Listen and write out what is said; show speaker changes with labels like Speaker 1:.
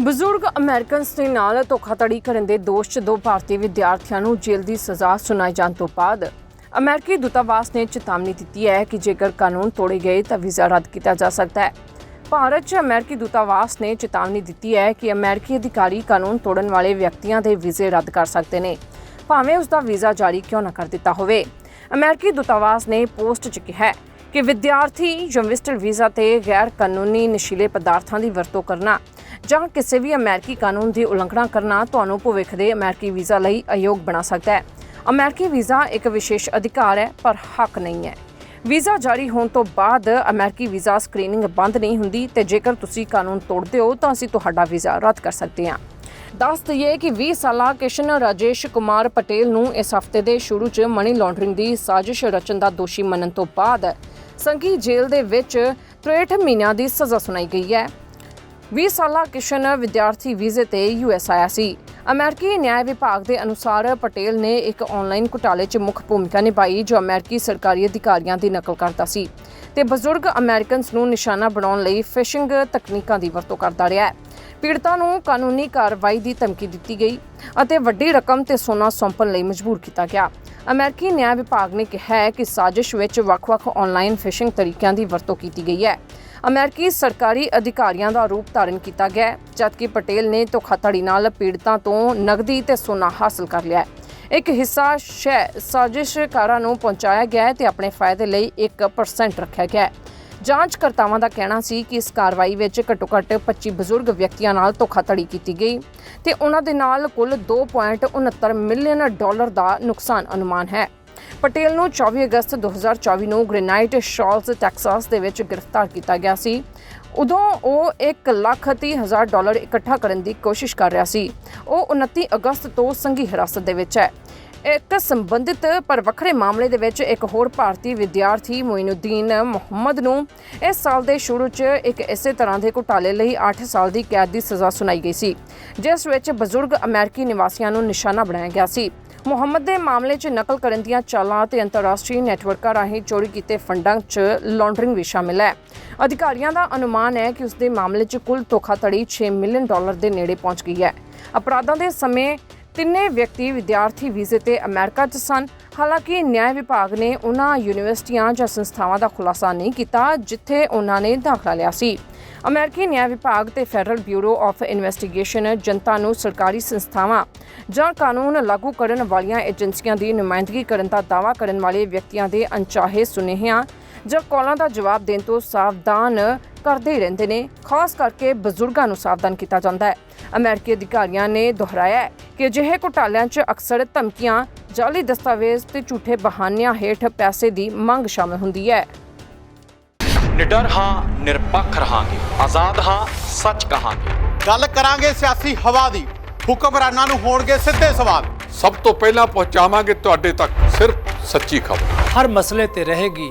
Speaker 1: ਬਜ਼ੁਰਗ ਅਮਰੀਕਨਸ ਦੇ ਨਾਲ ਧੋਖਾਧੜੀ ਕਰਨ ਦੇ ਦੋਸ਼ 'ਚ ਦੋ ਭਾਰਤੀ ਵਿਦਿਆਰਥੀਆਂ ਨੂੰ ਜੇਲ੍ਹ ਦੀ ਸਜ਼ਾ ਸੁਣਾਈ ਜਾਣ ਤੋਂ ਬਾਅਦ ਅਮਰੀਕੀ ਦੂਤਾਵਾਸ ਨੇ ਚੇਤਾਵਨੀ ਦਿੱਤੀ ਹੈ ਕਿ ਜੇਕਰ ਕਾਨੂੰਨ ਤੋੜੇ ਗਏ ਤਾਂ ਵੀਜ਼ਾ ਰੱਦ ਕੀਤਾ ਜਾ ਸਕਦਾ ਹੈ। ਭਾਰਤ 'ਚ ਅਮਰੀਕੀ ਦੂਤਾਵਾਸ ਨੇ ਚੇਤਾਵਨੀ ਦਿੱਤੀ ਹੈ ਕਿ ਅਮਰੀਕੀ ਅਧਿਕਾਰੀ ਕਾਨੂੰਨ ਤੋੜਨ ਵਾਲੇ ਵਿਅਕਤੀਆਂ ਦੇ ਵੀਜ਼ੇ ਰੱਦ ਕਰ ਸਕਦੇ ਨੇ। ਭਾਵੇਂ ਉਸ ਦਾ ਵੀਜ਼ਾ ਜਾਰੀ ਕਿਉਂ ਨਾ ਕਰ ਦਿੱਤਾ ਹੋਵੇ। ਅਮਰੀਕੀ ਦੂਤਾਵਾਸ ਨੇ ਪੋਸਟ 'ਚ ਕਿਹਾ ਹੈ ਕਿ ਵਿਦਿਆਰਥੀ ਜਾਂ ਵੀਜ਼ਾ ਤੇ ਗੈਰ ਕਾਨੂੰਨੀ ਨਸ਼ੀਲੇ ਪਦਾਰਥਾਂ ਦੀ ਵਰਤੋਂ ਕਰਨਾ ਜਾਂ ਕਿਸੇ ਵੀ ਅਮਰੀਕੀ ਕਾਨੂੰਨ ਦੀ ਉਲੰਘਣਾ ਕਰਨਾ ਤੁਹਾਨੂੰ ਭਵਿੱਖ ਦੇ ਅਮਰੀਕੀ ਵੀਜ਼ਾ ਲਈ ਅਯੋਗ ਬਣਾ ਸਕਦਾ ਹੈ। ਅਮਰੀਕੀ ਵੀਜ਼ਾ ਇੱਕ ਵਿਸ਼ੇਸ਼ ਅਧਿਕਾਰ ਹੈ, ਪਰ ਹੱਕ ਨਹੀਂ ਹੈ। ਵੀਜ਼ਾ ਜਾਰੀ ਹੋਣ ਤੋਂ ਬਾਅਦ ਅਮਰੀਕੀ ਵੀਜ਼ਾ ਸਕਰੀਨਿੰਗ ਬੰਦ ਨਹੀਂ ਹੁੰਦੀ ਤੇ ਜੇਕਰ ਤੁਸੀਂ ਕਾਨੂੰਨ ਤੋੜਦੇ ਹੋ ਤਾਂ ਅਸੀਂ ਤੁਹਾਡਾ ਵੀਜ਼ਾ ਰੱਦ ਕਰ ਸਕਦੇ ਹਾਂ। ਦੱਸ ਦਈਏ ਕਿ 20 ਸਾਲਾ ਕਿਸ਼ਨ ਰਾਜੇਸ਼ ਕੁਮਾਰ ਪਟੇਲ ਨੂੰ ਇਸ ਹਫ਼ਤੇ ਦੇ ਸ਼ੁਰੂ 'ਚ ਮਨੀ ਲਾਂਡਰਿੰਗ ਦੀ ਸਾਜ਼ਿਸ਼ ਰਚਨ ਦਾ ਦੋਸ਼ੀ ਮੰਨਣ ਤੋਂ ਬਾਅਦ ਸੰਘੀ ਜੇਲ੍ਹ ਦੇ ਵਿੱਚ 63 ਮਹੀਨਿਆਂ ਦੀ ਸਜ਼ਾ ਸੁਣਾਈ ਗਈ ਹੈ। 20 ਸਾਲਾ ਕਿਸ਼ਨ ਵਿਦਿਆਰਥੀ ਵੀਜ਼ੇ ਤੇ ਯੂਐਸ ਆਇਆ ਸੀ। ਅਮਰੀਕੀ ਨਿਆਂ ਵਿਭਾਗ ਦੇ ਅਨੁਸਾਰ ਪਟੇਲ ਨੇ ਇੱਕ ਆਨਲਾਈਨ ਘੁਟਾਲੇ 'ਚ ਮੁੱਖ ਭੂਮਿਕਾ ਨਿਭਾਈ, ਜੋ ਅਮਰੀਕੀ ਸਰਕਾਰੀ ਅਧਿਕਾਰੀਆਂ ਦੀ ਨਕਲ ਕਰਦਾ ਸੀ ਤੇ ਬਜ਼ੁਰਗ ਅਮਰੀਕਨਸ ਨੂੰ ਨਿਸ਼ਾਨਾ ਬਣਾਉਣ ਲਈ ਫਿਸ਼ਿੰਗ ਤਕਨੀਕਾਂ ਦੀ ਵਰਤੋਂ ਕਰਦਾ ਰਿਹਾ ਹੈ। ਪੀੜਤਾਂ ਨੂੰ ਕਾਨੂੰਨੀ ਕਾਰਵਾਈ ਦੀ ਧਮਕੀ ਦਿੱਤੀ ਗਈ ਅਤੇ ਵੱਡੀ ਰਕਮ ਤੇ ਸੋਨਾ ਸੌਂਪਣ ਲਈ ਮਜਬੂਰ ਕੀਤਾ ਗਿਆ। ਅਮਰੀਕੀ ਨਿਆਂ ਵਿਭਾਗ ਨੇ ਕਿਹਾ ਹੈ ਕਿ ਸਾਜ਼ਿਸ਼ ਵਿੱਚ ਵੱਖ-ਵੱਖ ਆਨਲਾਈਨ ਫਿਸ਼ਿੰਗ ਤਰੀਕਿਆਂ ਦੀ ਵਰਤੋਂ ਕੀਤੀ ਗਈ ਹੈ। ਅਮਰੀਕੀ ਸਰਕਾਰੀ ਅਧਿਕਾਰੀਆਂ ਦਾ ਰੂਪ ਧਾਰਨ ਕੀਤਾ ਗਿਆ ਜਦਕਿ ਪਟੇਲ ਨੇ ਧੋਖਾਧੜੀ ਨਾਲ ਪੀੜਤਾਂ ਤੋਂ ਨਗਦੀ ਤੇ ਸੋਨਾ ਹਾਸਲ ਕਰ ਲਿਆ ਹੈ। ਇੱਕ ਹਿੱਸਾ ਸ਼ੈ ਸਾਜ਼ਿਸ਼ਕਾਰਾਂ ਨੂੰ ਪਹੁੰਚਾਇਆ ਗਿਆ ਹੈ ਤੇ ਆਪਣੇ ਫਾਇਦੇ ਲਈ 1% ਰੱਖਿਆ ਗਿਆ ਹੈ। ਜਾਂਚਕਰਤਾਵਾਂ ਦਾ ਕਹਿਣਾ ਸੀ ਕਿ ਇਸ ਕਾਰਵਾਈ ਵਿੱਚ ਘੱਟੋ-ਘੱਟ 25 ਬਜ਼ੁਰਗ ਵਿਅਕਤੀਆਂ ਨਾਲ ਧੋਖਾਧੜੀ ਕੀਤੀ ਗਈ ਤੇ ਉਹਨਾਂ ਦੇ ਨਾਲ ਕੁੱਲ 2.69 ਮਿਲੀਅਨ ਡਾਲਰ ਦਾ ਨੁਕਸਾਨ ਅਨੁਮਾਨ ਹੈ। ਪਟੇਲ ਨੂੰ 24 ਅਗਸਤ 2024 ਨੂੰ ਗ੍ਰੇਨਾਈਟ ਸ਼ਾਲਸ, ਟੈਕਸਾਸ ਦੇ ਵਿੱਚ ਗ੍ਰਿਫਤਾਰ ਕੀਤਾ ਗਿਆ ਸੀ। ਉਦੋਂ ਉਹ 1 ਲੱਖ ਤੀਹ ਹਜ਼ਾਰ ਡਾਲਰ ਇਕੱਠਾ ਕਰਨ ਦੀ ਕੋਸ਼ਿਸ਼ ਕਰ ਰਿਹਾ ਸੀ। ਉਹ 29 ਅਗਸਤ ਤੋਂ ਸੰਘੀ ਹਿਰਾਸਤ ਦੇ ਵਿੱਚ ਹੈ। ਇੱਕ ਸੰਬੰਧਿਤ ਪਰ ਵੱਖਰੇ ਮਾਮਲੇ ਦੇ ਵਿੱਚ ਇੱਕ ਹੋਰ ਭਾਰਤੀ ਵਿਦਿਆਰਥੀ ਮੋਇਨੁਦੀਨ ਮੁਹੰਮਦ ਨੂੰ ਇਸ ਸਾਲ ਦੇ ਸ਼ੁਰੂ 'ਚ ਇੱਕ ਇਸੇ ਤਰ੍ਹਾਂ ਦੇ ਘੁਟਾਲੇ ਲਈ 8 ਸਾਲ ਦੀ ਕੈਦ ਦੀ ਸਜ਼ਾ ਸੁਣਾਈ ਗਈ ਸੀ, ਜਿਸ ਵਿੱਚ ਬਜ਼ੁਰਗ ਅਮਰੀਕੀ ਨਿਵਾਸੀਆਂ ਨੂੰ ਨਿਸ਼ਾਨਾ ਬਣਾਇਆ ਗਿਆ ਸੀ। ਮੁਹੰਮਦ ਦੇ ਮਾਮਲੇ 'ਚ ਨਕਲ ਕਰਨ ਦੀਆਂ ਚਾਲਾਂ ਤੇ ਅੰਤਰਰਾਸ਼ਟਰੀ ਨੈਟਵਰਕਾਂ ਰਾਹੀਂ ਚੋਰੀ ਕੀਤੇ ਫੰਡਾਂ 'ਚ ਲਾਂਡਰਿੰਗ ਵੀ ਸ਼ਾਮਿਲ ਹੈ। ਅਧਿਕਾਰੀਆਂ ਦਾ ਅਨੁਮਾਨ ਹੈ ਕਿ ਉਸ ਦੇ ਮਾਮਲੇ 'ਚ ਕੁੱਲ ਧੋਖਾਧੜੀ 6 ਮਿਲੀਅਨ ਡਾਲਰ ਦੇ ਨੇੜੇ ਪਹੁੰਚ ਗਈ ਹੈ। ਅਪਰਾਧਾਂ ਦੇ ਸਮੇਂ ਤਿੰਨੇ ਵਿਅਕਤੀ ਵਿਦਿਆਰਥੀ ਵੀਜ਼ੇ ਤੇ ਅਮਰੀਕਾ 'ਚ ਸਨ। ਹਾਲਾਂਕਿ ਨਿਆਂ ਵਿਭਾਗ ਨੇ ਉਹਨਾਂ ਯੂਨੀਵਰਸਿਟੀਆਂ ਜਾਂ ਸੰਸਥਾਵਾਂ ਦਾ ਖੁਲਾਸਾ ਨਹੀਂ ਕੀਤਾ, ਜਿੱਥੇ ਉਹਨਾਂ ਨੇ ਦਾਖਲਾ ਲਿਆ ਸੀ। ਅਮਰੀਕੀ ਨਿਆਂ ਵਿਭਾਗ ਤੇ ਫੈਡਰਲ ਬਿਊਰੋ ਆਫ ਇਨਵੈਸਟੀਗੇਸ਼ਨ ਜਨਤਾ ਨੂੰ ਸਰਕਾਰੀ ਸੰਸਥਾਵਾਂ ਜਾਂ ਕਾਨੂੰਨ ਲਾਗੂ ਕਰਨ ਵਾਲੀਆਂ ਏਜੰਸੀਆਂ ਦੀ ਨੁਮਾਇੰਦਗੀ ਕਰਨ ਦਾ ਦਾਅਵਾ ਕਰਨ ਵਾਲੇ ਵਿਅਕਤੀਆਂ ਦੇ ਅਣਚਾਹੇ ਸੁਨੇਹਿਆਂ ਜਾਂ ਕਾਲਾਂ ਦਾ ਜਵਾਬ ਦੇਣ ਤੋਂ ਸਾਵਧਾਨ ਕਰਦੇ ਰਹਿੰਦੇ ਨੇ ਖਾਸ ਕਰਕੇ ਬਜ਼ੁਰਗਾਂ ਨੂੰ ਸਾਵਧਾਨ ਕੀਤਾ ਜਾਂਦਾ ਹੈ। ਅਮਰੀਕੀ ਅਧਿਕਾਰੀਆਂ ਨੇ ਦੁਹਰਾਇਆ ਕਿ ਅਜਿਹੇ ਘੁਟਾਲਿਆਂ 'ਚ ਅਕਸਰ ਧਮਕੀਆਂ ਜਾਲੀ ਦਸਤਾਵੇਜ਼ ਤੇ ਝੂਠੇ ਬਹਾਨਿਆਂ ਹੇਠ ਪੈਸੇ ਦੀ ਮੰਗ ਸ਼ਾਮਲ ਹੁੰਦੀ ਹੈ।
Speaker 2: ਨਿਡਰ ਹਾਂ ਨਿਰਪੱਖ ਰਹਾਂਗੇ। ਆਜ਼ਾਦ ਹਾਂ ਸੱਚ ਕਹਾਂਗੇ।
Speaker 3: ਗੱਲ ਕਰਾਂਗੇ ਸਿਆਸੀ ਹਵਾ ਦੀ। ਹੁਕਮਰਾਨਾਂ ਨੂੰ ਹੋਣਗੇ ਸਿੱਧੇ ਸਵਾਲ।
Speaker 4: ਸਭ ਤੋਂ ਪਹਿਲਾਂ ਪਹੁੰਚਾਵਾਂਗੇ ਤੁਹਾਡੇ ਤੱਕ ਸਿਰਫ ਸੱਚੀ ਖਬਰ।
Speaker 5: ਹਰ ਮਸਲੇ ਤੇ ਰਹੇਗੀ